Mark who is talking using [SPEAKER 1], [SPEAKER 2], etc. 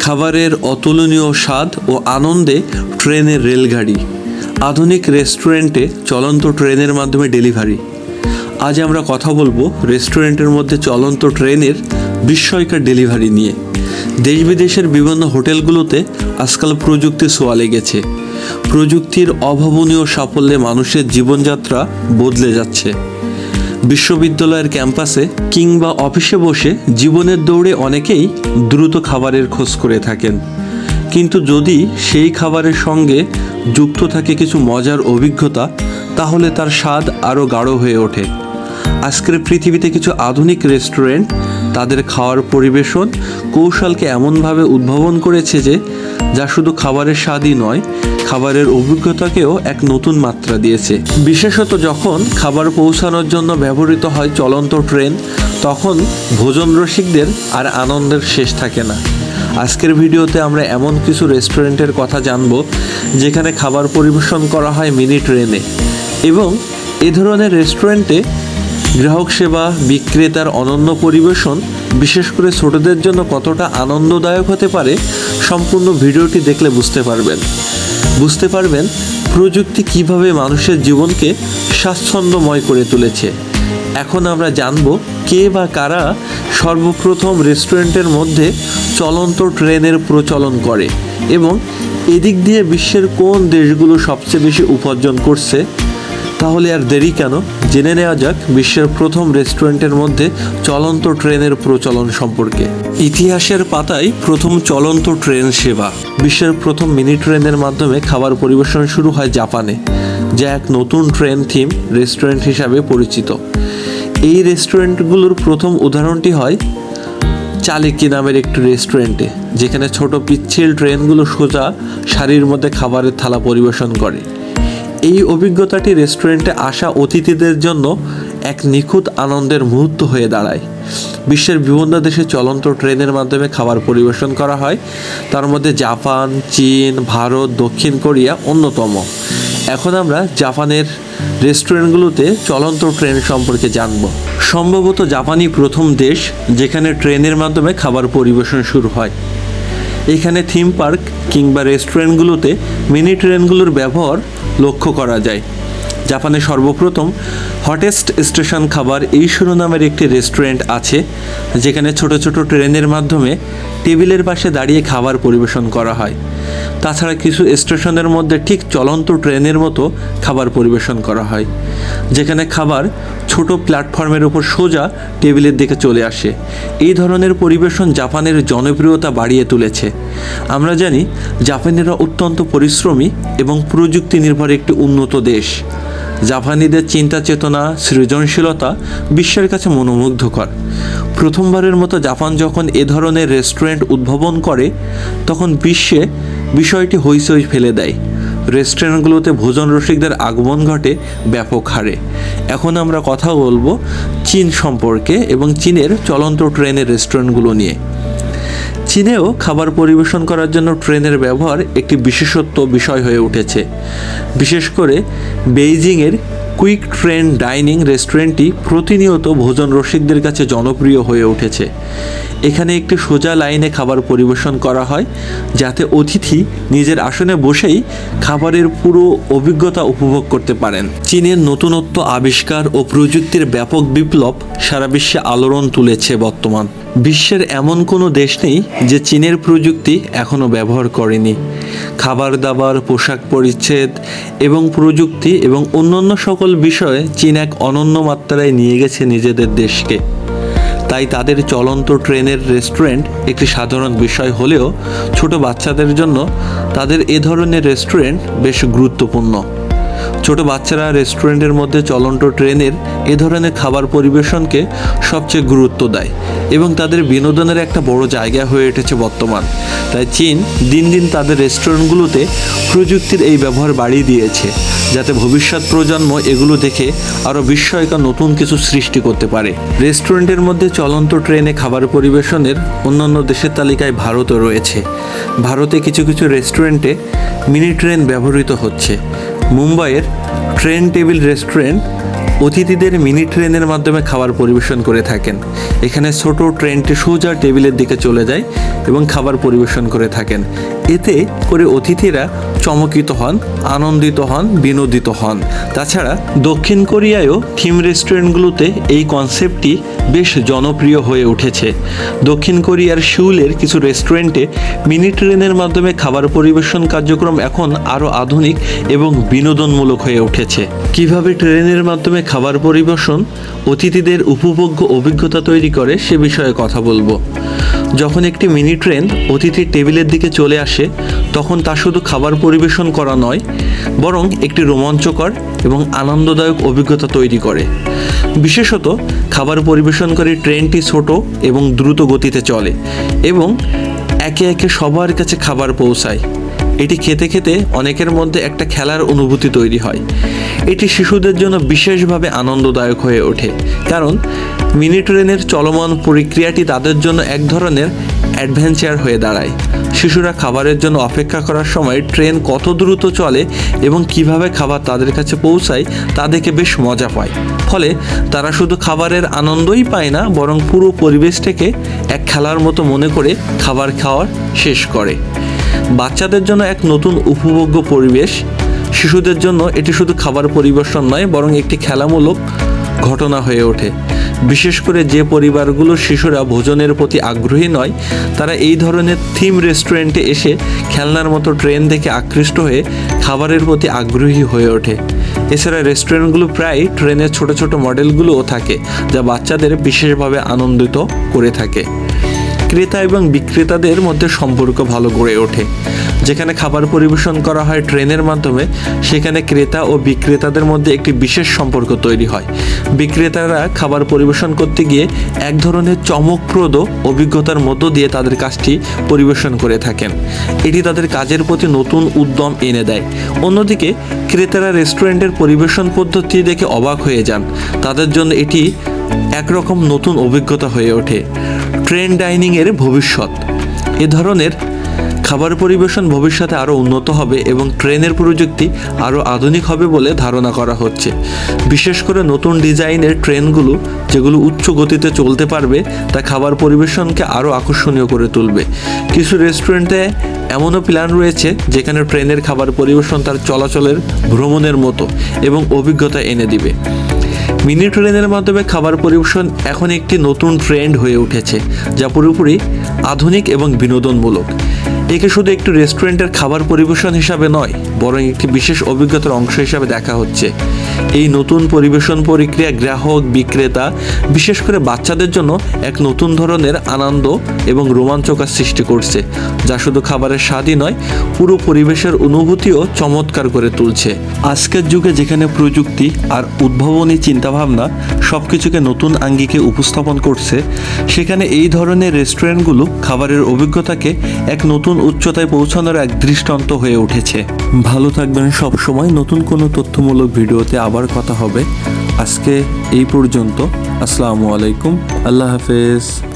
[SPEAKER 1] খাবারের অতুলনীয় স্বাদ ও আনন্দে ট্রেনের রেলগাড়ি। আধুনিক রেস্টুরেন্টে চলন্ত ট্রেনের মাধ্যমে ডেলিভারি। আজ আমরা কথা বলব রেস্টুরেন্টের মধ্যে চলন্ত ট্রেনের বিস্ময়কর ডেলিভারি নিয়ে। দেশ বিদেশের বিভিন্ন হোটেলগুলোতে আজকাল প্রযুক্তি ছোঁয়া লেগেছে। প্রযুক্তির অভাবনীয় সাফল্যে মানুষের জীবনযাত্রা বদলে যাচ্ছে। বিশ্ববিদ্যালয়ের ক্যাম্পাসে কিংবা অফিসে বসে জীবনের দৌড়ে অনেকেই দ্রুত খাবারের খোঁজ করে থাকেন। কিন্তু যদি সেই খাবারের সঙ্গে যুক্ত থাকে কিছু মজার অভিজ্ঞতা, তাহলে তার স্বাদ আরও গাঢ় হয়ে ওঠে। আজকের পৃথিবীতে কিছু আধুনিক রেস্টুরেন্ট তাদের খাওয়ার পরিবেশন কৌশলকে এমনভাবে উদ্ভাবন করেছে যে যা শুধু খাবারের স্বাদই নয়, খাবারের অভিজ্ঞতাকেও এক নতুন মাত্রা দিয়েছে। বিশেষত যখন খাবার পৌঁছানোর জন্য ব্যবহৃত হয় চলন্ত ট্রেন, তখন ভোজন রসিকদের আর আনন্দের শেষ থাকে না। আজকের ভিডিওতে আমরা এমন কিছু রেস্টুরেন্টের কথা জানব, যেখানে খাবার পরিবেশন করা হয় মিনি ট্রেনে। এবং এ ধরনের রেস্টুরেন্টে গ্রাহক সেবা, বিক্রেতার অনন্য পরিবেশন, বিশেষ করে ছোটদের জন্য কতটা আনন্দদায়ক হতে পারে, সম্পূর্ণ ভিডিওটি দেখলে বুঝতে পারবেন। বুঝতে পারবেন প্রযুক্তি কীভাবে মানুষের জীবনকে স্বাচ্ছন্দ্যময় করে তুলেছে। এখন আমরা জানব কে বা কারা সর্বপ্রথম রেস্টুরেন্টের মধ্যে চলন্ত ট্রেনের প্রচলন করে এবং এদিক দিয়ে বিশ্বের কোন দেশগুলো সবচেয়ে বেশি উপার্জন করছে তাহলে আর দেরি কেন? জেনে নেওয়া যাক বিশ্বের প্রথম রেস্টুরেন্টের মধ্যে চলন্ত ট্রেনের প্রচলন সম্পর্কে। ইতিহাসের পাতায় প্রথম চলন্ত ট্রেন সেবা। বিশ্বের প্রথম মিনি ট্রেনের মাধ্যমে খাবার পরিবেশন শুরু হয় জাপানে, যা এক নতুন ট্রেন থিম রেস্টুরেন্ট হিসাবে পরিচিত। এই রেস্টুরেন্টগুলোর প্রথম উদাহরণটি হয় চালিকি নামের একটি রেস্টুরেন্টে, যেখানে ছোট পিচ্ছিল ট্রেনগুলো সোজা সারির মধ্যে খাবারের থালা পরিবেশন করে। এই অভিজ্ঞতাটি রেস্টুরেন্টে আসা অতিথিদের জন্য এক নিখুঁত আনন্দের মুহূর্ত হয়ে দাঁড়ায়। বিশ্বের বিভিন্ন দেশে চলন্ত ট্রেনের মাধ্যমে খাবার পরিবেশন করা হয়। তার মধ্যে জাপান, চীন, ভারত, দক্ষিণ কোরিয়া অন্যতম। এখন আমরা জাপানের রেস্টুরেন্টগুলোতে চলন্ত ট্রেন সম্পর্কে জানব। সম্ভবত জাপানই প্রথম দেশ যেখানে ট্রেনের মাধ্যমে খাবার পরিবেশন শুরু হয়। এখানে থিম পার্ক কিংবা রেস্টুরেন্টগুলোতে মিনি ট্রেনগুলোর ব্যবহার লক্ষ্য করা যায়। জাপানে সর্বপ্রথম হটেস্ট স্টেশন খাবার এই শিরোনামের একটি রেস্টুরেন্ট আছে, যেখানে ছোট ছোট ট্রেনের মাধ্যমে টেবিলের পাশে দাঁড়িয়ে খাবার পরিবেশন করা হয়। তাছাড়া কিছু স্টেশনের মধ্যে ঠিক চলন্ত ট্রেনের মতো খাবার পরিবেশন করা হয়, যেখানে খাবার ছোট প্ল্যাটফর্মের উপর সোজা টেবিলের দিকে চলে আসে। এই ধরনের পরিবেশন জাপানের জনপ্রিয়তা বাড়িয়ে তুলেছে। আমরা জানি জাপানিরা অত্যন্ত পরিশ্রমী এবং প্রযুক্তি নির্ভর একটি উন্নত দেশ। জাপানিদের চিন্তা চেতনা, সৃজনশীলতা বিশ্বের কাছে মনোমুগ্ধকর। প্রথমবারের মতো জাপান যখন এ ধরনের রেস্টুরেন্ট উদ্ভাবন করে, তখন বিশ্বে বিষয়টি হইচই ফেলে দেয়। রেস্টুরেন্টগুলোতে ভোজন রসিকদের আগমন ঘটে ব্যাপক হারে। এখন আমরা কথা বলব চীন সম্পর্কে এবং চীনের চলন্ত ট্রেনের রেস্টুরেন্টগুলো নিয়ে। চীনেও খাবার পরিবেশন করার জন্য ট্রেনের ব্যবহার একটি বিশেষত্ব বিষয় হয়ে উঠেছে। বিশেষ করে বেইজিংয়ের কুইক ট্রেন ডাইনিং রেস্টুরেন্টটি প্রতিনিয়ত ভোজন রসিকদের কাছে জনপ্রিয় হয়ে উঠেছে। এখানে একটি সোজা লাইনে খাবার পরিবেশন করা হয়, যাতে অতিথি নিজের আসনে বসেই খাবারের পুরো অভিজ্ঞতা উপভোগ করতে পারেন। চীনের নতুনত্ব আবিষ্কার ও প্রযুক্তির ব্যাপক বিপ্লব সারা বিশ্বে আলোড়ন তুলেছে বর্তমান। বিশ্বের এমন কোনো দেশ নেই যে চীনের প্রযুক্তি এখনও ব্যবহার করেনি। খাবার দাবার পোশাক পরিচ্ছেদ এবং প্রযুক্তি এবং অন্যান্য সকল বিষয়ে চীন এক অনন্য মাত্রায় নিয়ে গেছে নিজেদের দেশকে। তাই তাদের চলন্ত ট্রেনের রেস্টুরেন্ট একটি সাধারণ বিষয় হলেও ছোট বাচ্চাদের জন্য তাদের এ ধরনের রেস্টুরেন্ট বেশ গুরুত্বপূর্ণ। ছোট বাচ্চারা রেস্টুরেন্টের মধ্যে চলন্ত ট্রেনের এ ধরনের খাবার পরিবেশনকে সবচেয়ে গুরুত্ব দেয় এবং তাদের বিনোদনের একটা বড় জায়গা হয়ে উঠেছে বর্তমান। তাই চীন দিন দিন তাদের রেস্টুরেন্টগুলোতে প্রযুক্তির এই ব্যবহার বাড়িয়ে দিয়েছে, যাতে ভবিষ্যৎ প্রজন্ম এগুলো দেখে আরও বিস্ময়কর নতুন কিছু সৃষ্টি করতে পারে। রেস্টুরেন্টের মধ্যে চলন্ত ট্রেনে খাবার পরিবেশনের অন্যান্য দেশের তালিকায় ভারতও রয়েছে। ভারতে কিছু কিছু রেস্টুরেন্টে মিনি ট্রেন ব্যবহৃত হচ্ছে মুম্বাইয়ের ট্রেন টেবিল রেস্টুরেন্ট অতিথিদের মিনি ট্রেনের মাধ্যমে খাবার পরিবেশন করে থাকেন। এখানে ছোট ট্রেনটি সোজা টেবিলের দিকে চলে যায় এবং খাবার পরিবেশন করে থাকেন। এতে করে অতিথিরা চমকিত হন, আনন্দিত হন, বিনোদিত হন। তাছাড়া দক্ষিণ কোরিয়ায়ও থিম রেস্টুরেন্টগুলোতে এই কনসেপ্টটি বেশ জনপ্রিয় হয়ে উঠেছে। দক্ষিণ কোরিয়ার শিউলের কিছু রেস্টুরেন্টে মিনি ট্রেনের মাধ্যমে খাবার পরিবেশন কার্যক্রম এখন আরও আধুনিক এবং বিনোদনমূলক হয়ে উঠেছে। কীভাবে ট্রেনের মাধ্যমে খাবার পরিবেশন অতিথিদের উপভোগ্য অভিজ্ঞতা তৈরি করে সে বিষয়ে কথা বলব। যখন একটি মিনি ট্রেন অতিথির টেবিলের দিকে চলে আসে, তখন তা শুধু খাবার পরিবেশন করা নয়, বরং একটি রোমাঞ্চকর এবং আনন্দদায়ক অভিজ্ঞতা তৈরি করে। বিশেষত, খাবার পরিবেশনকারী ট্রেনটি ছোট এবং দ্রুত গতিতে চলে এবং একে একে সবার কাছে খাবার পৌঁছায়। এটি খেতে খেতে অনেকের মধ্যে একটা খেলার অনুভূতি তৈরি হয়। এটি শিশুদের জন্য বিশেষভাবে আনন্দদায়ক হয়ে ওঠে, কারণ মিনি ট্রেনের চলমান প্রক্রিয়াটি তাদের জন্য এক ধরনের অ্যাডভেঞ্চার হয়ে দাঁড়ায়। শিশুরা খাবারের জন্য অপেক্ষা করার সময় ট্রেন কত দ্রুত চলে এবং কীভাবে খাবার তাদের কাছে পৌঁছায় তা দেখে বেশ মজা পায়। ফলে তারা শুধু খাবারের আনন্দই পায় না, বরং পুরো পরিবেশটাকে এক খেলার মতো মনে করে খাবার খাওয়ার শেষ করে। বাচ্চাদের জন্য এক নতুন উপভোগ্য পরিবেশ। শিশুদের জন্য এটি শুধু খাবার পরিবেশন নয়, বরং একটি খেলামূলক ঘটনা হয়ে ওঠে। বিশেষ করে যে পরিবারগুলো শিশুরা ভোজনের প্রতি আগ্রহী নয়, তারা এই ধরনের থিম রেস্টুরেন্টে এসে খেলনার মতো ট্রেন দেখে আকৃষ্ট হয়ে খাবারের প্রতি আগ্রহী হয়ে ওঠে। এছাড়া রেস্টুরেন্টগুলো প্রায় ট্রেনের ছোট ছোট মডেলগুলোও থাকে, যা বাচ্চাদের বিশেষভাবে আনন্দিত করে থাকে। ক্রেতা এবং বিক্রেতাদের মধ্যে সম্পর্ক ভালো গড়ে ওঠে। যেখানে খাবার পরিবেশন করা হয় ট্রেনের মাধ্যমে, সেখানে ক্রেতা ও বিক্রেতাদের মধ্যে একটি বিশেষ সম্পর্ক তৈরি হয়। বিক্রেতারা খাবার পরিবেশন করতে গিয়ে এক ধরনের চমকপ্রদ অভিজ্ঞতার মধ্য দিয়ে তাদের কাজটি পরিবেশন করে থাকেন। এটি তাদের কাজের প্রতি নতুন উদ্যম এনে দেয়। অন্যদিকে, ক্রেতারা রেস্টুরেন্টের পরিবেশন পদ্ধতি দেখে অবাক হয়ে যান। তাদের জন্য এটি একরকম নতুন অভিজ্ঞতা হয়ে ওঠে। ট্রেন ডাইনিংয়ের ভবিষ্যৎ। এ ধরনের খাবার পরিবেশন ভবিষ্যতে আরও উন্নত হবে এবং ট্রেনের প্রযুক্তি আরও আধুনিক হবে বলে ধারণা করা হচ্ছে। বিশেষ করে নতুন ডিজাইনের ট্রেনগুলো যেগুলো উচ্চ গতিতে চলতে পারবে, তা খাবার পরিবেশনকে আরও আকর্ষণীয় করে তুলবে। কিছু রেস্টুরেন্টে এমনও প্ল্যান রয়েছে যেখানে ট্রেনের খাবার পরিবেশন তার চলাচলের ভ্রমণের মতো এবং অভিজ্ঞতা এনে দিবে। মিনি ট্রেনের মাধ্যমে খাবার পরিবেশন এখন একটি নতুন ট্রেন্ড হয়ে উঠেছে, যা পুরোপুরি আধুনিক এবং বিনোদনমূলক। একে শুধু একটি রেস্টুরেন্টের খাবার পরিবেশন হিসাবে নয়, বরং একটি বিশেষ অভিজ্ঞতার অংশ হিসাবে দেখা হচ্ছে। এই নতুন পরিবেশন প্রক্রিয়া গ্রাহক, বিক্রেতা, বিশেষ করে বাচ্চাদের জন্য এক নতুন ধরনের আনন্দ এবং রোমাঞ্চকর সৃষ্টি করছে, যা শুধু খাবারের স্বাদই নয়, পুরো পরিবেশের অনুভূতিও চমৎকার করে তুলছে। আজকের যুগে যেখানে প্রযুক্তি আর উদ্ভাবনী চিন্তাভাবনা সব কিছুকে নতুন আঙ্গিকে উপস্থাপন করছে, সেখানে এই ধরনের রেস্টুরেন্টগুলো খাবারের অভিজ্ঞতাকে এক নতুন উচ্চতায় পৌঁছানোর এক দৃষ্টান্ত হয়ে উঠেছে। ভালো থাকবেন সব সময় নতুন কোনো তথ্যমূলক ভিডিওতে আবার কথা হবে। আজকে এই পর্যন্ত। আসসালামু আলাইকুম। আল্লাহ হাফেজ।